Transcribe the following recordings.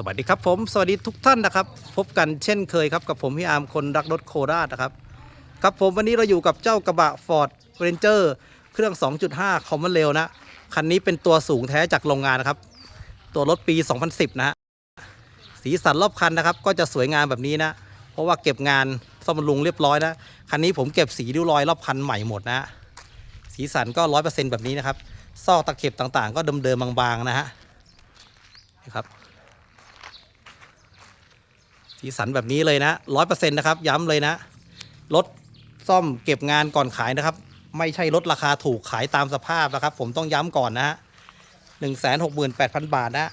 สวัสดีครับผมสวัสดีทุกท่านนะครับ พบกันเช่นเคยครับกับผมพี่อาร์มคนรักรถโคราชนะครับครับผมวันนี้เราอยู่กับเจ้ากระบะ Ford Ranger เครื่อง 2.5 Common Rail นะ คันนี้เป็นตัวสูงแท้จากโรงงานนะครับ ตัวรถปี 2010 นะฮะสีสันรอบคันนะครับ ก็จะสวยงามแบบนี้นะ เพราะว่าเก็บงานซ่อมบำรุงเรียบร้อยนะ คันนี้ผมเก็บสีริ้วรอยรอบคันใหม่หมดนะสีสันก็ 100%แบบนี้นะครับซอกตะเข็บต่างๆ ก็เดิมๆบางๆนะฮะนี่ครับ สีสันแบบนี้เลยนะร้อยเปอร์เซ็นต์นะครับ ย้ำเลยนะ รถซ่อมเก็บงานก่อนขายนะครับ ไม่ใช่รถราคาถูกขายตามสภาพนะครับ ผมต้องย้ำก่อนนะฮะหนึ่งแสนหกหมื่นแปดพันบาทนะ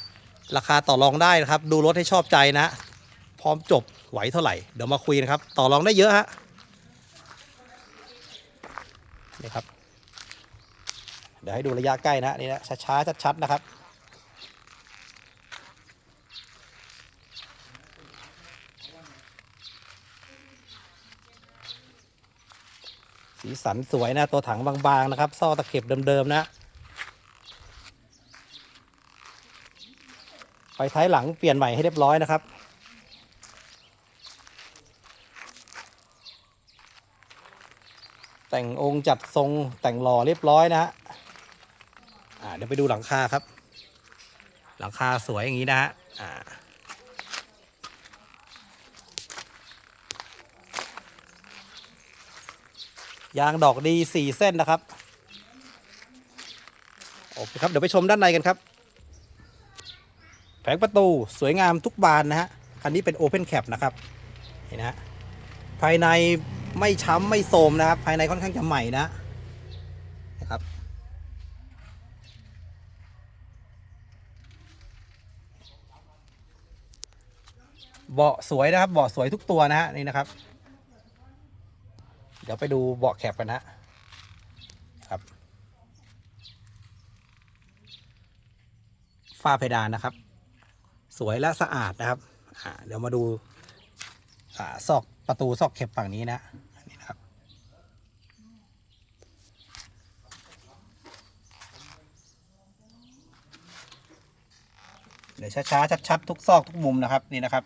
ราคาต่อรองได้นะครับ ดูรถให้ชอบใจนะ พร้อมจบไหวเท่าไหร่ เดี๋ยวมาคุยนะครับ ต่อรองได้เยอะฮะนี่ครับ เดี๋ยวให้ดูระยะใกล้นะนี่นะช้าๆชัดๆนะครับ สีสันสวยนะ ตัวถังบางๆนะครับซ่อตะเข็บเดิมๆนะ ไฟท้ายหลังเปลี่ยนใหม่ให้เรียบร้อยนะครับแต่งองค์จัดทรงแต่งหล่อเรียบร้อยนะฮะเดี๋ยวไปดูหลังคาครับ หลังคาสวยอย่างนี้นะฮะอ่า ยางดอกดีสี่เส้นนะครับโอเคครับเดี๋ยวไปชมด้านในกันครับ แผงประตูสวยงามทุกบานนะฮะคันนี้เป็นโอเพนแคปนะครับเห็นนะภายในไม่ช้ำไม่โทรมนะครับ ภายในค่อนข้างจะใหม่นะนะครับเบาะสวยนะครับเบาะสวยทุกตัวนะฮะนี่นะครับ เดี๋ยวไปดูเบาะแคปกันนะครับ ฝ้าเพดานนะครับ สวยและสะอาดนะครับเดี๋ยวมาดูซอกประตูซอกแคปฝั่งนี้นะนี่นะครับ เดี๋ยวช้าๆชัดๆทุกซอกทุกมุมนะครับนี่นะครับ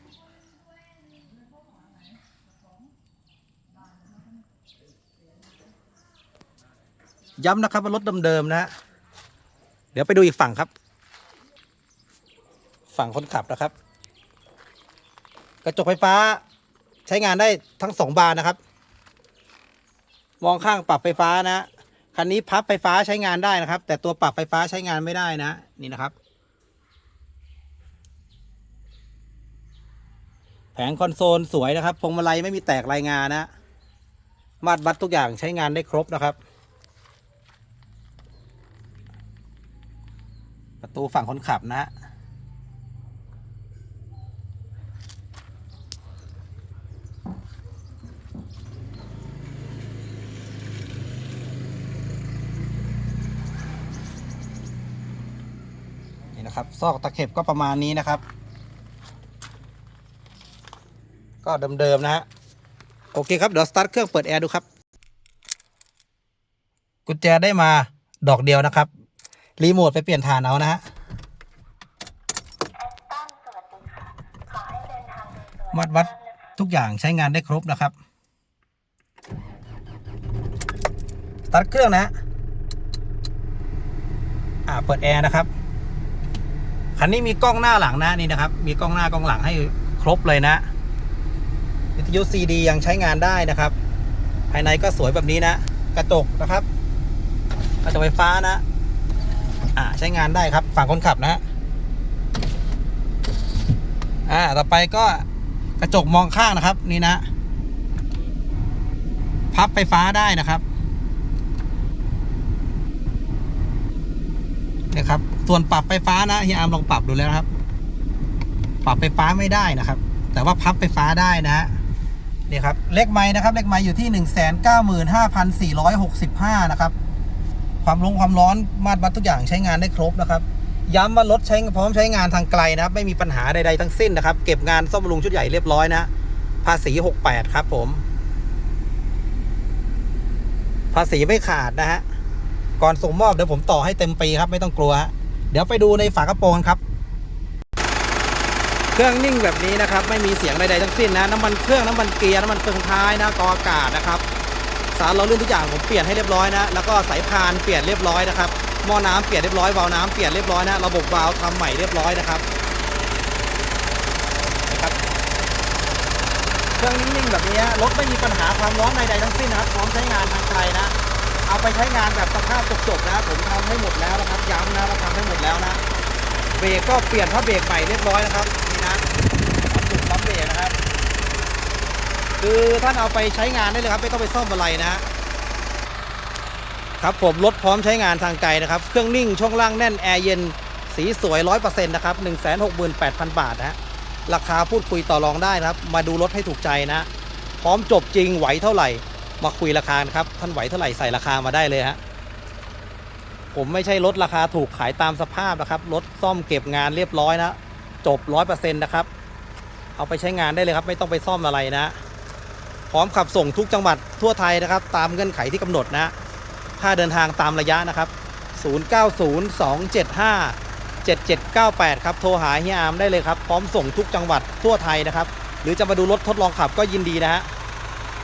ย้ำนะครับว่ารถเดิมๆนะฮะเดี๋ยวไปดูอีกฝั่งครับ ฝั่งคนขับนะครับ กระจกไฟฟ้าใช้งานได้ทั้งสองบานนะครับ มองข้างปรับไฟฟ้านะคันนี้พับไฟฟ้าใช้งานได้นะครับ แต่ตัวปรับไฟฟ้าใช้งานไม่ได้นะ นี่นะครับ แผงคอนโซลสวยนะครับพวงมาลัยไม่มีแตกรายงานนะมาตรวัดทุกอย่างใช้งานได้ครบนะครับ ประตูฝั่งคนขับนะฮะนี่นะครับ ซอกตะเข็บก็ประมาณนี้นะครับ ก็เดิมๆนะฮะโอเคครับ เดี๋ยวสตาร์ทเครื่องเปิดแอร์ดูครับ กุญแจได้มาดอกเดียวนะครับ รีโมทไปเปลี่ยนฐานเอานะฮะวัดวัดทุกอย่างใช้งานได้ครบนะครับสตาร์ทเครื่องนะฮะอ่า เปิดแอร์นะครับ คันนี้มีกล้องหน้าหลังนะนี่นะครับ มีกล้องหน้ากล้องหลังให้ครบเลยนะ วิทยุซีดียังใช้งานได้นะครับ ภายในก็สวยแบบนี้นะ กระจกนะครับ กระจกไฟฟ้านะ อ่าใช้งานได้ครับฝั่งคนขับนะฮะอ่าต่อไปก็กระจกมองข้างนะครับ นี่นะ พับไฟฟ้าได้นะครับเนี่ยครับ ส่วนปรับไฟฟ้านะเฮียอาร์มลองปรับดูแล้วนะครับ ปรับไฟฟ้าไม่ได้นะครับ แต่ว่าพับไฟฟ้าได้นะฮะนี่ครับเลขไม้นะครับเลขไม้อยู่ที่1 9 5 4 6 5นะครับ ความร้อนความร้อนมาตรวัดทุกอย่างใช้งานได้ครบนะครับ ย้ำว่ารถใช้พร้อมใช้งานทางไกลนะครับ ไม่มีปัญหาใดๆทั้งสิ้นนะครับ เก็บงานซ่อมบำรุงชุดใหญ่เรียบร้อยนะภาษี 68 ครับผม ภาษีไม่ขาดนะฮะก่อนส่งมอบเดี๋ยวผมต่อให้เต็มปีครับไม่ต้องกลัวฮะเดี๋ยวไปดูในฝากระโปรงครับ เครื่องนิ่งแบบนี้นะครับ ไม่มีเสียงใดๆทั้งสิ้นนะน้ำมันเครื่องน้ำมันเกียร์น้ำมันเฟืองท้ายนะกออากาศนะครับ สารล้อเลื่อนทุกอย่างผมเปลี่ยนให้เรียบร้อยนะ แล้วก็สายพานเปลี่ยนเรียบร้อยนะครับหม้อน้ำเปลี่ยนเรียบร้อยวาล์วน้ำเปลี่ยนเรียบร้อยนะ ระบบวาล์วทำใหม่เรียบร้อยนะครับนะครับ เครื่องนิ่งๆแบบนี้รถไม่มีปัญหาความร้อนใดๆทั้งสิ้นนะครับ พร้อมใช้งานทางไกลนะ เอาไปใช้งานแบบสภาพจบๆนะผมทำให้หมดแล้วนะครับ ย้ำนะว่าทำให้หมดแล้วนะเบรกก็เปลี่ยนผ้าเบรกใหม่เรียบร้อยนะครับนี่นะจุดปั๊มเบรกนะครับ คือท่านเอาไปใช้งานได้เลยครับ ไม่ต้องไปซ่อมอะไรนะครับผมรถพร้อมใช้งานทางไกลนะครับ เครื่องนิ่งช่วงล่างแน่น แอร์เย็น สีสวย 100%นะครับ 168,000 บาทนะฮะราคาพูดคุยต่อรองได้นะครับ มาดูรถให้ถูกใจนะ พร้อมจบจริงไหวเท่าไหร่ มาคุยราคานะครับ ท่านไหวเท่าไหร่ใส่ราคามาได้เลยฮะผมไม่ใช่รถราคาถูกขายตามสภาพนะครับรถซ่อมเก็บงานเรียบร้อยนะ จบ 100%นะครับ เอาไปใช้งานได้เลยครับ ไม่ต้องไปซ่อมอะไรนะ พร้อมขับส่งทุกจังหวัดทั่วไทยนะครับ ตามเงื่อนไขที่กำหนดนะค่าเดินทางตามระยะนะครับ 0902757798 ครับ โทรหาเฮียอาร์มได้เลยครับ พร้อมส่งทุกจังหวัดทั่วไทยนะครับ หรือจะมาดูรถทดลองขับก็ยินดีนะฮะ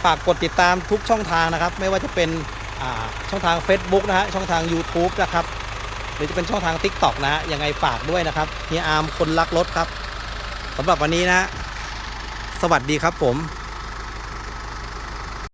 ฝากกดติดตามทุกช่องทางนะครับ ไม่ว่าจะเป็นช่องทาง Facebook นะฮะ ช่องทาง YouTube นะครับ หรือจะเป็นช่องทาง TikTok นะฮะ ยังไงฝากด้วยนะครับ เฮียอาร์มคนรักรถครับสำหรับวันนี้นะ สวัสดีครับผม